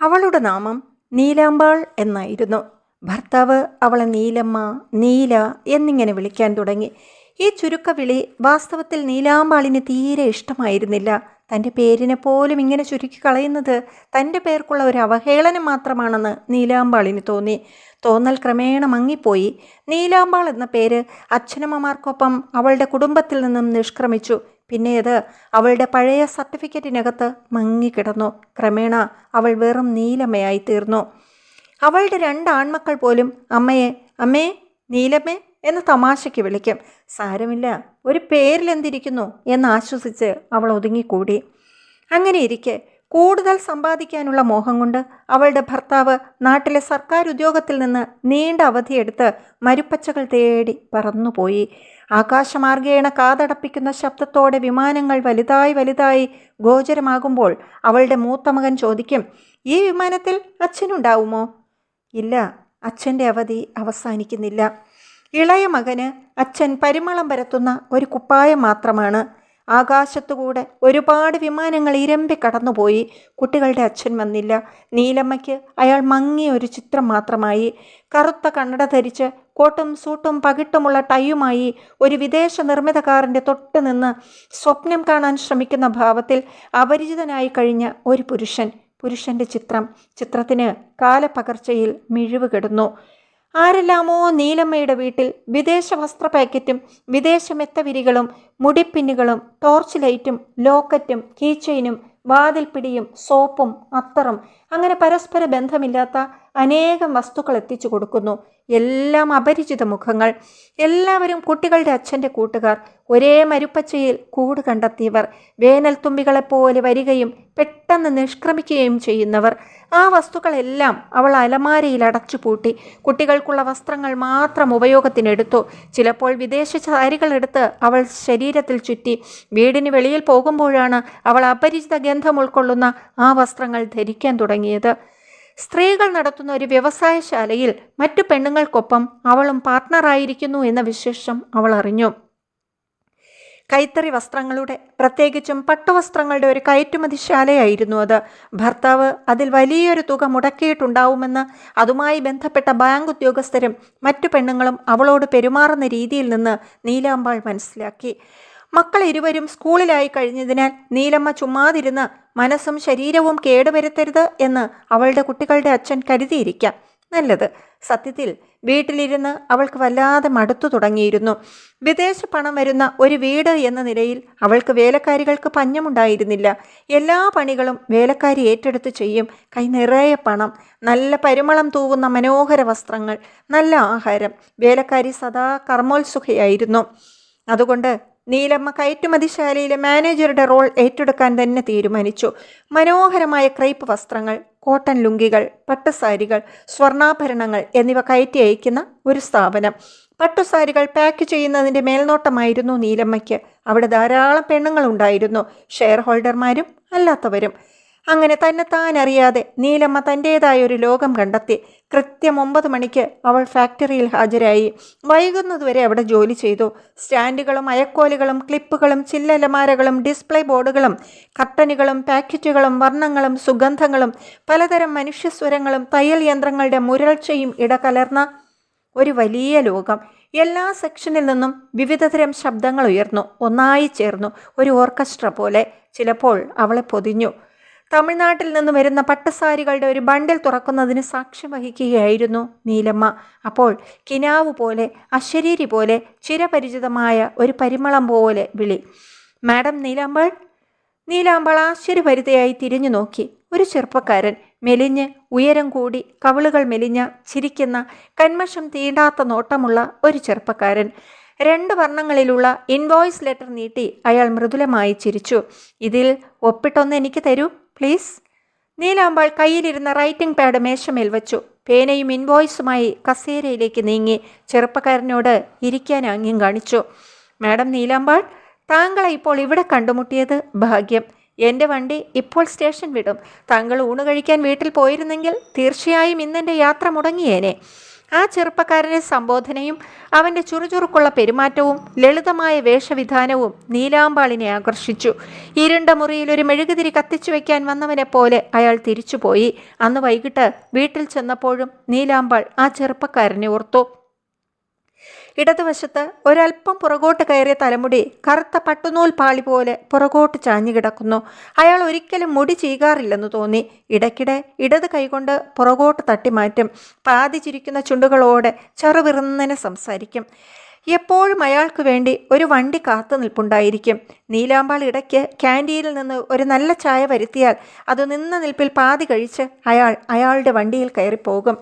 അവളുടെ നാമം നീലാമ്പാൾ എന്നായിരുന്നു. ഭർത്താവ് അവളെ നീലമ്മ നീല എന്നിങ്ങനെ വിളിക്കാൻ തുടങ്ങി. ഈ ചുരുക്കവിളി വാസ്തവത്തിൽ നീലാമ്പാളിന് തീരെ ഇഷ്ടമായിരുന്നില്ല. തന്റെ പേരിനെ പോലും ഇങ്ങനെ ചുരുക്കി കളയുന്നത് തന്റെ പേർക്കുള്ള ഒരു അവഹേളനം മാത്രമാണെന്ന് നീലാമ്പാളിന് തോന്നി. തോന്നൽ ക്രമേണ മങ്ങിപ്പോയി. നീലാമ്പാൾ എന്ന പേര് അച്ഛനമ്മമാർക്കൊപ്പം അവളുടെ കുടുംബത്തിൽ നിന്നും നിഷ്ക്രമിച്ചു. പിന്നെ അത് അവളുടെ പഴയ സർട്ടിഫിക്കറ്റിനകത്ത് മങ്ങിക്കിടന്നു. ക്രമേണ അവൾ വെറും നീലമ്മയായി തീർന്നു അവളുടെ രണ്ട് ആൺമക്കൾ പോലും അമ്മയെ അമ്മേ നീലമ്മേ എന്ന് തമാശയ്ക്ക് വിളിക്കും. സാരമില്ല ഒരു പേരിലെന്തിരിക്കുന്നു? എന്ന് ആശ്വസിച്ച് അവൾ ഒതുങ്ങിക്കൂടി. അങ്ങനെ ഇരിക്കെ കൂടുതൽ സമ്പാദിക്കാനുള്ള മോഹം കൊണ്ട് അവളുടെ ഭർത്താവ് നാട്ടിലെ സർക്കാർ ഉദ്യോഗത്തിൽ നിന്ന് നീണ്ട അവധിയെടുത്ത് മരുപ്പച്ചകൾ തേടി പറന്നുപോയി. ആകാശമാർഗേണ കാതടപ്പിക്കുന്ന ശബ്ദത്തോടെ വിമാനങ്ങൾ വലുതായി വലുതായി ഗോചരമാകുമ്പോൾ അവളുടെ മൂത്ത മകൻ ചോദിക്കും ഈ വിമാനത്തിൽ അച്ഛനുണ്ടാവുമോ? ഇല്ല അച്ഛന്റെ അവധി അവസാനിക്കുന്നില്ല. ഇളയ മകന് അച്ഛൻ പരിമളം പരത്തുന്ന ഒരു കുപ്പായം മാത്രമാണ്. ആകാശത്തുകൂടെ ഒരുപാട് വിമാനങ്ങൾ ഇരമ്പി കടന്നുപോയി. കുട്ടികളുടെ അച്ഛൻ വന്നില്ല. നീലമ്മയ്ക്ക് അയാൾ മങ്ങിയ ഒരു ചിത്രം മാത്രമായി. കറുത്ത കണ്ണട ധരിച്ച് കോട്ടും സൂട്ടും പകിട്ടുമുള്ള ടൈയുമായി ഒരു വിദേശ നിർമ്മിത കാറിന്റെ തൊട്ട് നിന്ന് സ്വപ്നം കാണാൻ ശ്രമിക്കുന്ന ഭാവത്തിൽ അപരിചിതനായി കഴിഞ്ഞ ഒരു പുരുഷൻ. പുരുഷന്റെ ചിത്രം ചിത്രത്തിന് കാലപ്പകർച്ചയിൽ മിഴിവ് കെടുന്നു. ആരെല്ലാമോ നീലമ്മയുടെ വീട്ടിൽ വിദേശ വസ്ത്ര പാക്കറ്റും വിദേശ മെത്തവിരികളും മുടിപ്പിന്നുകളും ടോർച്ച് ലൈറ്റും ലോക്കറ്റും കീച്ചെയിനും വാതിൽപ്പിടിയും സോപ്പും അത്തറും. അങ്ങനെ പരസ്പര ബന്ധമില്ലാത്ത അനേകം വസ്തുക്കൾ എത്തിച്ചു കൊടുക്കുന്നു. എല്ലാം അപരിചിത മുഖങ്ങൾ. എല്ലാവരും കുട്ടികളുടെ അച്ഛന്റെ കൂട്ടുകാർ. ഒരേ മരുപ്പച്ചയിൽ കൂട് കണ്ടെത്തിയവർ. വേനൽ തുമ്പികളെപ്പോലെ വരികയും പെട്ടെന്ന് നിഷ്ക്രമിക്കുകയും ചെയ്യുന്നവർ. ആ വസ്തുക്കളെല്ലാം അവൾ അലമാരയിൽ അടച്ചുപൂട്ടി കുട്ടികൾക്കുള്ള വസ്ത്രങ്ങൾ മാത്രം ഉപയോഗത്തിനെടുത്തു. ചിലപ്പോൾ വിദേശ സാരികളെടുത്ത് അവൾ ശരീരത്തിൽ ചുറ്റി. വീടിന് വെളിയിൽ പോകുമ്പോഴാണ് അവൾ അപരിചിത ഗന്ധം ഉൾക്കൊള്ളുന്ന ആ വസ്ത്രങ്ങൾ ധരിക്കാൻ തുടങ്ങിയത്. സ്ത്രീകൾ നടത്തുന്ന ഒരു വ്യവസായശാലയിൽ മറ്റു പെണ്ണുങ്ങൾക്കൊപ്പം അവളും പാർട്ട്ണറായിരിക്കുന്നു എന്ന വിശേഷം അവൾ അറിഞ്ഞു. കൈത്തറി വസ്ത്രങ്ങളുടെ പ്രത്യേകിച്ചും പട്ടുവസ്ത്രങ്ങളുടെ ഒരു കയറ്റുമതിശാലയായിരുന്നു അത്. ഭർത്താവ് അതിൽ വലിയൊരു തുക മുടക്കിയിട്ടുണ്ടാവുമെന്ന് അതുമായി ബന്ധപ്പെട്ട ബാങ്ക് ഉദ്യോഗസ്ഥരും മറ്റു പെണ്ണുങ്ങളും അവളോട് പെരുമാറുന്ന രീതിയിൽ നിന്ന് നീലാമ്പാൾ മനസ്സിലാക്കി. മക്കൾ ഇരുവരും സ്കൂളിലായി കഴിഞ്ഞതിനാൽ നീലമ്മ ചുമ്മാതിരുന്ന് മനസ്സും ശരീരവും കേടുവരുത്തരുത് എന്ന് അവളുടെ കുട്ടികളുടെ അച്ഛൻ കരുതിയിരിക്കാം. നല്ലത്. സത്യത്തിൽ വീട്ടിലിരുന്ന് അവൾക്ക് വല്ലാതെ മടുത്തു തുടങ്ങിയിരുന്നു. വിദേശ പണം വരുന്ന ഒരു വീട് എന്ന നിലയിൽ അവൾക്ക് വേലക്കാരികൾക്ക് പഞ്ഞമുണ്ടായിരുന്നില്ല. എല്ലാ പണികളും വേലക്കാരി ഏറ്റെടുത്ത് ചെയ്യും. കൈ നിറയെ പണം നല്ല പരിമളം തൂവുന്ന മനോഹര വസ്ത്രങ്ങൾ നല്ല ആഹാരം. വേലക്കാരി സദാ കർമ്മോത്സുഖയായിരുന്നു അതുകൊണ്ട് നീലമ്മ കയറ്റുമതിശാലയിലെ മാനേജറുടെ റോൾ ഏറ്റെടുക്കാൻ തന്നെ തീരുമാനിച്ചു. മനോഹരമായ ക്രൈപ്പ് വസ്ത്രങ്ങൾ കോട്ടൺ ലുങ്കികൾ പട്ടുസാരികൾ സ്വർണാഭരണങ്ങൾ എന്നിവ കയറ്റി അയക്കുന്ന ഒരു സ്ഥാപനം. പട്ടുസാരികൾ പാക്ക് ചെയ്യുന്നതിന്റെ മേൽനോട്ടമായിരുന്നു നീലമ്മയ്ക്ക്. അവിടെ ധാരാളം പെണ്ണുങ്ങളുണ്ടായിരുന്നു. ഷെയർ ഹോൾഡർമാരും അല്ലാത്തവരും. അങ്ങനെ തന്നെ താൻ അറിയാതെ നീലമ്മ തന്റേതായ ഒരു ലോകം കണ്ടെത്തി. കൃത്യം ഒമ്പത് മണിക്ക് അവൾ ഫാക്ടറിയിൽ ഹാജരായി. വൈകുന്നതുവരെ അവിടെ ജോലി ചെയ്തു. സ്റ്റാൻഡുകളും അയക്കോലുകളും ക്ലിപ്പുകളും ചില്ലലമാരകളും ഡിസ്പ്ലേ ബോർഡുകളും കട്ടനുകളും പാക്കറ്റുകളും വർണങ്ങളും സുഗന്ധങ്ങളും പലതരം മനുഷ്യസ്വരങ്ങളും തയ്യൽ യന്ത്രങ്ങളുടെ മുരൾച്ചയും ഇടകലർന്ന ഒരു വലിയ ലോകം. എല്ലാ സെക്ഷനിൽ നിന്നും വിവിധതരം ശബ്ദങ്ങൾ ഉയർന്നു. ഒന്നായി ചേർന്നു. ഒരു ഓർക്കസ്ട്ര പോലെ. ചിലപ്പോൾ അവളെ പൊതിഞ്ഞു. തമിഴ്നാട്ടിൽ നിന്ന് വരുന്ന പട്ടസാരികളുടെ ഒരു ബണ്ടിൽ തുറക്കുന്നതിന് സാക്ഷ്യം വഹിക്കുകയായിരുന്നു നീലമ്മ. അപ്പോൾ കിനാവ് പോലെ അശരീരി പോലെ ചിരപരിചിതമായ ഒരു പരിമളം പോലെ വിളി. മാഡം നീലാമ്പാൾ നീലാമ്പാൾ ആശ്ചര്യഭരിതയായി തിരിഞ്ഞു നോക്കി. ഒരു ചെറുപ്പക്കാരൻ. മെലിഞ്ഞ് ഉയരം കൂടി കവിളുകൾ മെലിഞ്ഞ ചിരിക്കുന്ന കന്മഷം തീണ്ടാത്ത നോട്ടമുള്ള ഒരു ചെറുപ്പക്കാരൻ. രണ്ട് വർണങ്ങളിലുള്ള ഇൻവോയ്സ് ലെറ്റർ നീട്ടി അയാൾ മൃദുലമായി ചിരിച്ചു. ഇതിൽ ഒപ്പിട്ടൊന്ന് എനിക്ക് തരൂ. പ്ലീസ്. നീലാമ്പാൾ കയ്യിലിരുന്ന റൈറ്റിംഗ് പാഡ് മേശമേൽ വച്ചു. പേനയും ഇൻവോയ്സുമായി കസേരയിലേക്ക് നീങ്ങി ചെറുപ്പക്കാരനോട് ഇരിക്കാൻ ആംഗ്യം കാണിച്ചു. മാഡം നീലാമ്പാൾ താങ്കളെ ഇപ്പോൾ ഇവിടെ കണ്ടുമുട്ടിയത് ഭാഗ്യം. എന്റെ വണ്ടി ഇപ്പോൾ സ്റ്റേഷൻ വിടും. താങ്കൾ ഊണ് കഴിക്കാൻ വീട്ടിൽ പോയിരുന്നെങ്കിൽ തീർച്ചയായും ഇന്നെന്റെ യാത്ര മുടങ്ങിയേനെ. ആ ചെറുപ്പക്കാരന്റെ സംബോധനയും അവന്റെ ചുറുചുറുക്കുള്ള പെരുമാറ്റവും ലളിതമായ വേഷവിധാനവും നീലാമ്പാളിനെ ആകർഷിച്ചു. ഇരുണ്ട മുറിയിൽ ഒരു മെഴുകുതിരി കത്തിച്ചു വയ്ക്കാൻ വന്നവനെ പോലെ അയാൾ തിരിച്ചുപോയി. അന്ന് വൈകിട്ട് വീട്ടിൽ ചെന്നപ്പോഴും നീലാമ്പാൾ ആ ചെറുപ്പക്കാരനെ ഓർത്തു. ഇടതുവശത്ത് ഒരൽപ്പം പുറകോട്ട് കയറിയ തലമുടി കറുത്ത പട്ടുനൂൽ പാളി പോലെ പുറകോട്ട് ചാഞ്ഞു കിടക്കുന്നു. അയാൾ ഒരിക്കലും മുടി ചീകാറില്ലെന്ന് തോന്നി. ഇടയ്ക്കിടെ ഇടത് കൈകൊണ്ട് പുറകോട്ട് തട്ടിമാറ്റും പാതി ചിരിക്കുന്ന ചുണ്ടുകളോടെ ചെറുവിറുന്നനെ സംസാരിക്കും. എപ്പോഴും അയാൾക്ക് വേണ്ടി ഒരു വണ്ടി കാത്തു നിൽപ്പുണ്ടായിരിക്കും. നീലാമ്പാൾ ഇടയ്ക്ക് ക്യാന്റീനിൽ നിന്ന് ഒരു നല്ല ചായ വരുത്തിയാൽ അത് നിന്ന നിൽപ്പിൽ പാതി കഴിച്ച് അയാൾ അയാളുടെ വണ്ടിയിൽ കയറിപ്പോകും.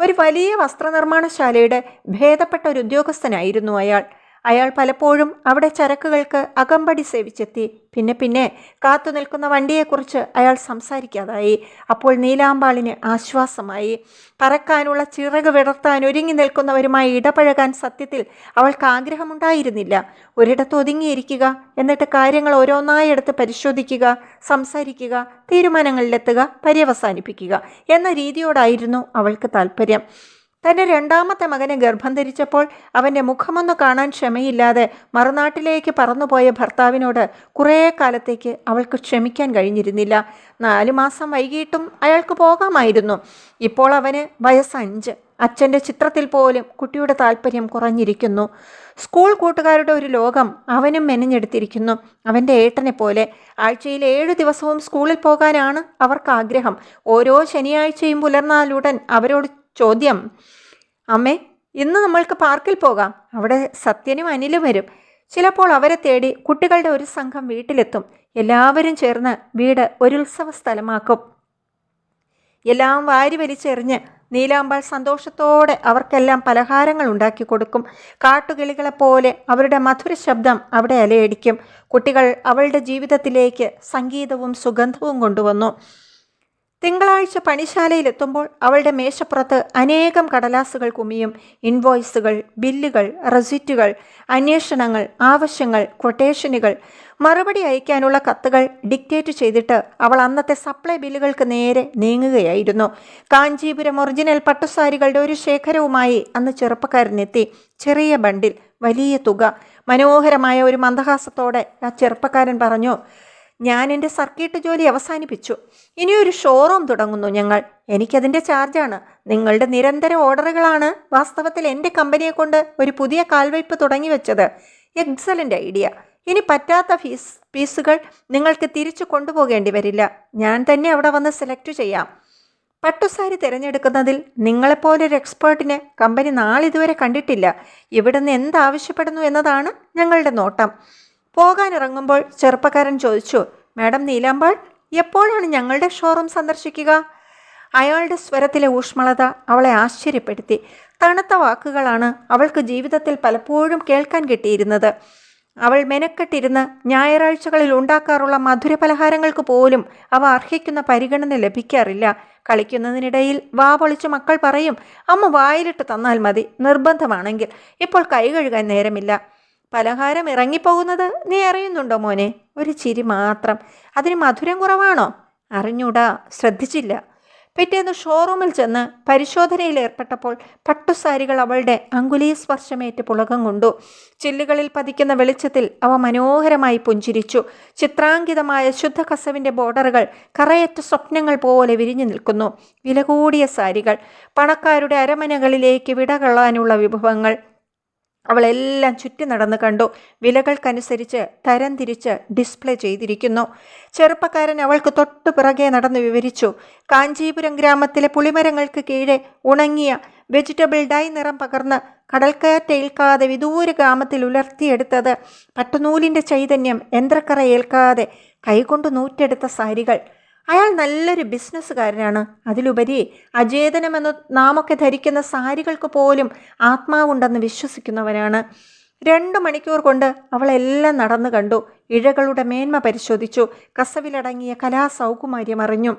ഒരു വലിയ വസ്ത്രനിർമ്മാണശാലയുടെ ഭേദപ്പെട്ട ഒരു ഉദ്യോഗസ്ഥനായിരുന്നു അയാൾ. അയാൾ പലപ്പോഴും അവിടെ ചരക്കുകൾക്ക് അകമ്പടി സേവിച്ചെത്തി. പിന്നെ പിന്നെ കാത്തു നിൽക്കുന്ന വണ്ടിയെക്കുറിച്ച് അയാൾ സംസാരിക്കാതായി. അപ്പോൾ നീലാമ്പാളിന് ആശ്വാസമായി. പറക്കാനുള്ള ചിറക് വിടർത്താൻ ഒരുങ്ങി നിൽക്കുന്നവരുമായി ഇടപഴകാൻ സത്യത്തിൽ അവൾക്ക് ആഗ്രഹമുണ്ടായിരുന്നില്ല. ഒരിടത്ത് ഒതുങ്ങിയിരിക്കുക എന്നിട്ട് കാര്യങ്ങൾ ഓരോന്നായി എടുത്ത് പരിശോധിക്കുക സംസാരിക്കുക തീരുമാനങ്ങളിലെത്തുക പര്യവസാനിപ്പിക്കുക എന്ന രീതിയോടായിരുന്നു അവൾക്ക് താല്പര്യം തന്റെ രണ്ടാമത്തെ മകനെ ഗർഭം ധരിച്ചപ്പോൾ അവന്റെ മുഖമൊന്ന് കാണാൻ ക്ഷമയില്ലാതെ മറുനാട്ടിലേക്ക് പറന്നുപോയ ഭർത്താവിനോട് കുറേ കാലത്തേക്ക് അവൾക്ക് ക്ഷമിക്കാൻ കഴിഞ്ഞിരുന്നില്ല. നാലു മാസം വൈകിട്ടും അയാൾക്ക് പോകാമായിരുന്നു. ഇപ്പോൾ അവന് വയസ്സഞ്ച്. അച്ഛന്റെ ചിത്രത്തിൽ പോലും കുട്ടിയുടെ താല്പര്യം കുറഞ്ഞിരിക്കുന്നു. സ്കൂൾ കൂട്ടുകാരുടെ ഒരു ലോകം അവനും മെനഞ്ഞെടുത്തിരിക്കുന്നു. അവന്റെ ഏട്ടനെ പോലെ ആഴ്ചയിൽ ഏഴു ദിവസവും സ്കൂളിൽ പോകാനാണ് അവർക്ക് ആഗ്രഹം. ഓരോ ശനിയാഴ്ചയും പുലർന്നാലുടൻ അവരോട് ചോദ്യം. അമ്മേ ഇന്ന് നമ്മൾക്ക് പാർക്കിൽ പോകാം. അവിടെ സത്യനും അനിലും വരും. ചിലപ്പോൾ അവരെ തേടി കുട്ടികളുടെ ഒരു സംഘം വീട്ടിലെത്തും. എല്ലാവരും ചേർന്ന് വീട് ഒരു ഉത്സവ സ്ഥലമാക്കും. എല്ലാം വാരി വലിച്ചെറിഞ്ഞ് നീലാമ്പാൾ സന്തോഷത്തോടെ അവർക്കെല്ലാം പലഹാരങ്ങൾ ഉണ്ടാക്കി കൊടുക്കും. കാട്ടുകിളികളെപ്പോലെ അവരുടെ മധുര ശബ്ദം അവിടെ അലയടിക്കും. കുട്ടികൾ അവളുടെ ജീവിതത്തിലേക്ക് സംഗീതവും സുഗന്ധവും കൊണ്ടുവന്നു. തിങ്കളാഴ്ച പണിശാലയിലെത്തുമ്പോൾ അവളുടെ മേശപ്പുറത്ത് അനേകം കടലാസുകൾ കുമിയും ഇൻവോയ്സുകൾ ബില്ലുകൾ റെസിറ്റുകൾ അന്വേഷണങ്ങൾ ആവശ്യങ്ങൾ കൊട്ടേഷനുകൾ മറുപടി അയക്കാനുള്ള കത്തുകൾ ഡിക്റ്റേറ്റ് ചെയ്തിട്ട് അവൾ അന്നത്തെ സപ്ലൈ ബില്ലുകൾക്ക് നേരെ നീങ്ങുകയായിരുന്നു. കാഞ്ചീപുരം ഒറിജിനൽ പട്ടുസാരികളുടെ ഒരു ശേഖരവുമായി അന്ന് ചെറുപ്പക്കാരനെത്തി. ചെറിയ ബണ്ടിൽ വലിയ തുക. മനോഹരമായ ഒരു മന്ദഹാസത്തോടെ ആ ചെറുപ്പക്കാരൻ പറഞ്ഞു ഞാൻ എന്റെ സർക്കിട്ട് ജോലി അവസാനിപ്പിച്ചു. ഇനിയൊരു ഷോറൂം തുടങ്ങുന്നു ഞങ്ങൾ. എനിക്കതിന്റെ ചാർജാണ്. നിങ്ങളുടെ നിരന്തര ഓർഡറുകളാണ് വാസ്തവത്തിൽ എന്റെ കമ്പനിയെ കൊണ്ട് ഒരു പുതിയ കാൽവയ്പ് തുടങ്ങി വെച്ചത് എക്സലന്റ് ഐഡിയ. ഇനി പറ്റാത്ത ഫീസ് പീസുകൾ നിങ്ങൾക്ക് തിരിച്ചു കൊണ്ടുപോകേണ്ടി വരില്ല. ഞാൻ തന്നെ അവിടെ വന്ന് സെലക്ട് ചെയ്യാം. പട്ടുസാരി തിരഞ്ഞെടുക്കുന്നതിൽ നിങ്ങളെപ്പോലൊരു എക്സ്പേർട്ടിനെ കമ്പനി നാളിതുവരെ കണ്ടിട്ടില്ല. ഇവിടുന്ന് എന്താവശ്യപ്പെടുന്നു എന്നതാണ് ഞങ്ങളുടെ നോട്ടം. പോകാനിറങ്ങുമ്പോൾ ചെറുപ്പക്കാരൻ ചോദിച്ചു മാഡം നീലാമ്പാൾ എപ്പോഴാണ് ഞങ്ങളുടെ ഷോറൂം സന്ദർശിക്കുക? അയാളുടെ സ്വരത്തിലെ ഊഷ്മളത അവളെ ആശ്ചര്യപ്പെടുത്തി. തണുത്ത വാക്കുകളാണ് അവൾക്ക് ജീവിതത്തിൽ പലപ്പോഴും കേൾക്കാൻ കിട്ടിയിരുന്നത്. അവൾ മെനക്കെട്ടിരുന്ന് ഞായറാഴ്ചകളിൽ ഉണ്ടാക്കാറുള്ള മധുര പലഹാരങ്ങൾക്ക് പോലും അവ അർഹിക്കുന്ന പരിഗണന ലഭിക്കാറില്ല. കളിക്കുന്നതിനിടയിൽ വാ പൊളിച്ച് മക്കൾ പറയും അമ്മ വായിലിട്ട് തന്നാൽ മതി നിർബന്ധമാണെങ്കിൽ. ഇപ്പോൾ കൈ കഴുകാൻ നേരമില്ല. പലഹാരം ഇറങ്ങിപ്പോകുന്നത് നീ അറിയുന്നുണ്ടോ മോനെ? ഒരു ചിരി മാത്രം. അതിന് മധുരം കുറവാണോ? അറിഞ്ഞൂടാ ശ്രദ്ധിച്ചില്ല. പിറ്റേന്ന് ഷോറൂമിൽ ചെന്ന് പരിശോധനയിൽ ഏർപ്പെട്ടപ്പോൾ പട്ടുസാരികൾ അവളുടെ അങ്കുലീ സ്പർശമേറ്റ് പുളകം കൊണ്ടു. ചില്ലുകളിൽ പതിക്കുന്ന വെളിച്ചത്തിൽ അവ മനോഹരമായി പുഞ്ചിരിച്ചു. ചിത്രാങ്കിതമായ ശുദ്ധ കസവിന്റെ ബോർഡറുകൾ കറയറ്റ സ്വപ്നങ്ങൾ പോലെ വിരിഞ്ഞു നിൽക്കുന്നു. വില കൂടിയ സാരികൾ പണക്കാരുടെ അരമനകളിലേക്ക് വിടകൊള്ളാനുള്ള വിഭവങ്ങൾ. അവളെല്ലാം ചുറ്റി നടന്ന് കണ്ടു. വിലകൾക്കനുസരിച്ച് തരംതിരിച്ച് ഡിസ്പ്ലേ ചെയ്തിരിക്കുന്നു. ചെറുപ്പക്കാരൻ അവൾക്ക് തൊട്ടു പിറകെ നടന്ന് വിവരിച്ചു. കാഞ്ചീപുരം ഗ്രാമത്തിലെ പുളിമരങ്ങൾക്ക് കീഴെ ഉണങ്ങിയ വെജിറ്റബിൾ ഡൈ നിറം പകർന്ന് കടൽക്കയറ്റേൽക്കാതെ വിദൂര ഗ്രാമത്തിൽ ഉലർത്തിയെടുത്തത് പട്ടുനൂലിന്റെ ചൈതന്യം യന്ത്രക്കറ ഏൽക്കാതെ കൈകൊണ്ട് നൂറ്റെടുത്ത സാരികൾ. അയാൾ നല്ലൊരു ബിസിനസ്സുകാരനാണ്. അതിലുപരി അചേതനമെന്ന് നാമൊക്കെ ധരിക്കുന്ന സാരികൾക്ക് പോലും ആത്മാവുണ്ടെന്ന് വിശ്വസിക്കുന്നവനാണ്. രണ്ടു മണിക്കൂർ കൊണ്ട് അവളെല്ലാം നടന്നു കണ്ടു. ഇഴകളുടെ മേന്മ പരിശോധിച്ചു. കസവിലടങ്ങിയ കലാസൗകുമാര്യം അറിഞ്ഞു.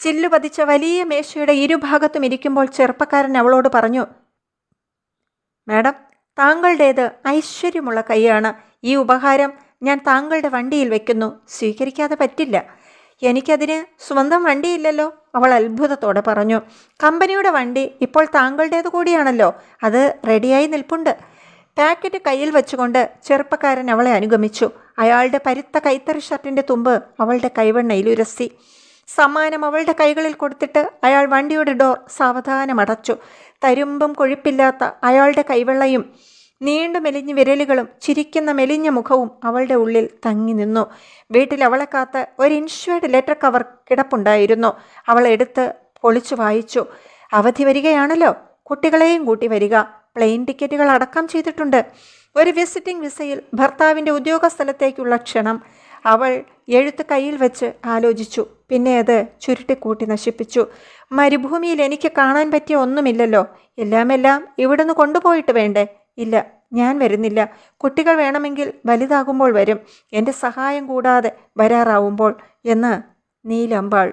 ചില്ലു പതിച്ച വലിയ മേശയുടെ ഇരുഭാഗത്തും ഇരിക്കുമ്പോൾ ചെറുപ്പക്കാരൻ അവളോട് പറഞ്ഞു മാഡം താങ്കളുടേത് ഐശ്വര്യമുള്ള കൈയാണ്. ഈ ഉപഹാരം ഞാൻ താങ്കളുടെ വണ്ടിയിൽ വെക്കുന്നു. സ്വീകരിക്കാതെ പറ്റില്ല. എനിക്കതിന് സ്വന്തം വണ്ടിയില്ലല്ലോ. അവൾ അത്ഭുതത്തോടെ പറഞ്ഞു. കമ്പനിയുടെ വണ്ടി ഇപ്പോൾ താങ്കളുടേത് കൂടിയാണല്ലോ. അത് റെഡിയായി നിൽപ്പുണ്ട്. പാക്കറ്റ് കയ്യിൽ വെച്ചുകൊണ്ട് ചെറുപ്പക്കാരൻ അവളെ അനുഗമിച്ചു. അയാളുടെ പരുത്ത കൈത്തറി ഷർട്ടിന്റെ തുമ്പ് അവളുടെ കൈവെണ്ണയിൽ ഉരസി. സമ്മാനം അവളുടെ കൈകളിൽ കൊടുത്തിട്ട് അയാൾ വണ്ടിയുടെ ഡോർ സാവധാനം അടച്ചു തരുമ്പും കൊഴുപ്പില്ലാത്ത അയാളുടെ കൈവെള്ളയും നീണ്ടു മെലിഞ്ഞ വിരലുകളും ചിരിക്കുന്ന മെലിഞ്ഞ മുഖവും അവളുടെ ഉള്ളിൽ തങ്ങി നിന്നു. വീട്ടിൽ അവളെ കാത്ത് ഒരു ഇൻഷ്വേർഡ് ലെറ്റർ കവർ കിടപ്പുണ്ടായിരുന്നു. അവൾ എടുത്ത് പൊളിച്ചു വായിച്ചു. അവധി വരികയാണല്ലോ. കുട്ടികളെയും കൂട്ടി വരിക. പ്ലെയിൻ ടിക്കറ്റുകൾ അടക്കം ചെയ്തിട്ടുണ്ട്. ഒരു വിസിറ്റിംഗ് വിസയിൽ ഭർത്താവിന്റെ ഉദ്യോഗസ്ഥലത്തേക്കുള്ള ക്ഷണം. അവൾ എഴുത്ത് കയ്യിൽ വെച്ച് ആലോചിച്ചു. പിന്നെ അത് ചുരുട്ടിക്കൂട്ടി നശിപ്പിച്ചു. മരുഭൂമിയിൽ എനിക്ക് കാണാൻ പറ്റിയ ഒന്നുമില്ലല്ലോ. എല്ലാമെല്ലാം ഇവിടുന്ന് കൊണ്ടുപോയിട്ട് വേണ്ടേ? ഇല്ല ഞാൻ വരുന്നില്ല. കുട്ടികൾ വേണമെങ്കിൽ വലുതാകുമ്പോൾ വരും. എന്റെ സഹായം കൂടാതെ വരാറാവുമ്പോൾ എന്ന് നീലമ്പാൾ